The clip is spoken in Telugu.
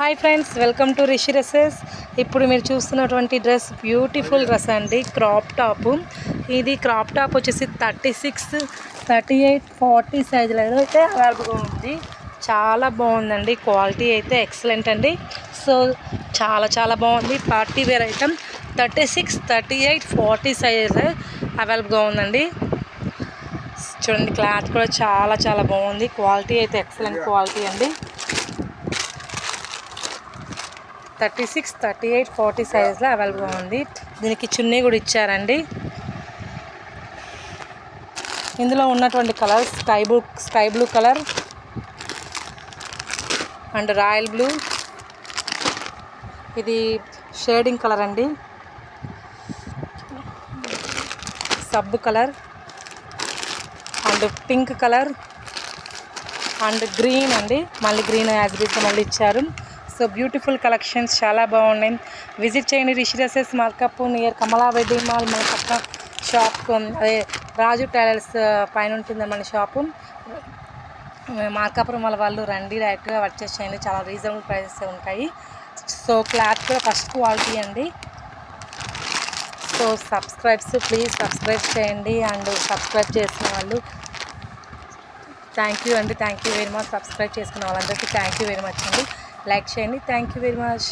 Hi friends welcome to Rishi dresses ఇప్పుడు మీరు చూస్తున్నటువంటి డ్రెస్ బ్యూటిఫుల్ డ్రెస్ అండి క్రాప్ టాప్. ఇది క్రాప్ టాప్ వచ్చేసి thirty six thirty eight forty సైజులో అయితే అవైలబుల్గా ఉంది. చాలా బాగుందండి క్వాలిటీ అయితే ఎక్సలెంట్ అండి. సో చాలా చాలా బాగుంది. Party wear item thirty six thirty eight forty size అవైలబుల్గా ఉందండి. చూడండి క్లాత్ కూడా చాలా చాలా బాగుంది. క్వాలిటీ అయితే ఎక్సలెంట్ క్వాలిటీ అండి. Thirty six thirty eight forty సైజ్లో అవైలబుల్గా ఉంది. దీనికి చున్నీ కూడా ఇచ్చారండి. ఇందులో ఉన్నటువంటి colour sky blue sky blue colour and royal blue. ఇది షేడింగ్ కలర్ అండి. సబ్బు colour and pink colour and green అండి. మళ్ళీ గ్రీన్ యాజ్ మళ్ళీ ఇచ్చారు. సో బ్యూటిఫుల్ కలెక్షన్స్ చాలా బాగున్నాయి. విజిట్ చేయండి Rishi dresses Markapur near Kamala mall మన పక్క షాప్ అదే రాజు టైలర్స్ పైన ఉంటుంది మన షాపు మార్కాపురం వాళ్ళ వాళ్ళు రండి డైరెక్ట్గా పర్చేస్ చేయండి. చాలా రీజనబుల్ ప్రైసెస్ ఉంటాయి. సో క్లాత్ కూడా ఫస్ట్ క్వాలిటీ అండి. సో సబ్స్క్రైబ్స్ ప్లీజ్ సబ్స్క్రైబ్ చేయండి. అండ్ సబ్స్క్రైబ్ చేసిన వాళ్ళు థ్యాంక్ యూ అండి. Thank you very much subscribe చేసుకున్న వాళ్ళందరికీ థ్యాంక్ యూ వెరీ మచ్ అండి. లైక్ చేయండి. Thank you very much